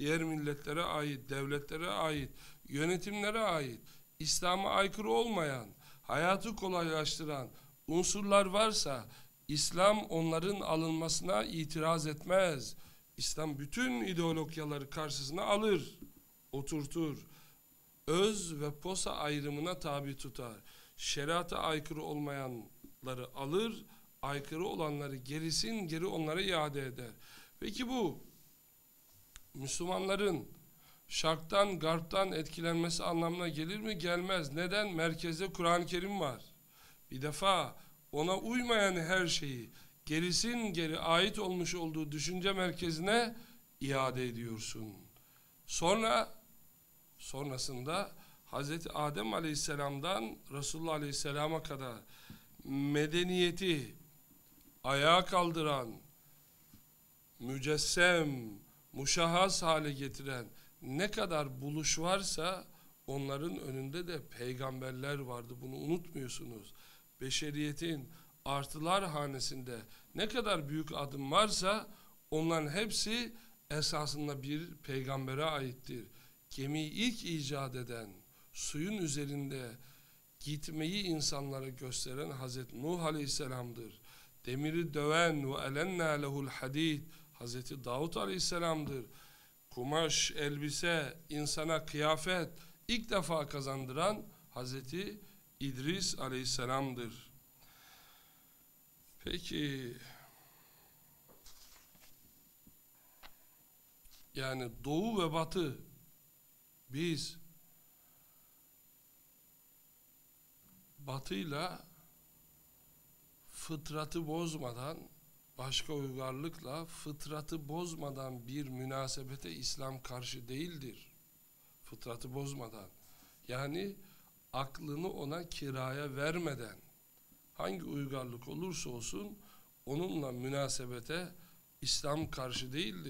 diğer milletlere ait, devletlere ait, yönetimlere ait, İslam'a aykırı olmayan, hayatı kolaylaştıran unsurlar varsa İslam onların alınmasına itiraz etmez. İslam bütün ideologyaları karşısına alır, oturtur. Öz ve posa ayrımına tabi tutar. Şeriata aykırı olmayanları alır, aykırı olanları gerisin geri onlara iade eder. Peki bu Müslümanların şarktan, garptan etkilenmesi anlamına gelir mi? Gelmez. Neden? Merkezde Kur'an-ı Kerim var. Bir defa ona uymayan her şeyi gerisin geri ait olmuş olduğu düşünce merkezine iade ediyorsun. Sonra sonrasında Hz. Adem Aleyhisselam'dan Resulullah Aleyhisselam'a kadar medeniyeti ayağa kaldıran, mücessem, muşahhas hale getiren ne kadar buluş varsa onların önünde de peygamberler vardı. Bunu unutmuyorsunuz. Beşeriyetin artılar hanesinde ne kadar büyük adım varsa onların hepsi esasında bir peygambere aittir. Gemiyi ilk icat eden, suyun üzerinde gitmeyi insanlara gösteren Hazreti Nuh Aleyhisselam'dır. Demiri döven ve elenna lehul hadid Hazreti Davut Aleyhisselam'dır. Kumaş, elbise, insana kıyafet ilk defa kazandıran Hazreti İdris Aleyhisselam'dır. Peki yani doğu ve batı biz batıyla fıtratı bozmadan başka uygarlıkla fıtratı bozmadan bir münasebete İslam karşı değildir. Fıtratı bozmadan. Yani aklını ona kiraya vermeden hangi uygarlık olursa olsun onunla münasebete İslam karşı değildir.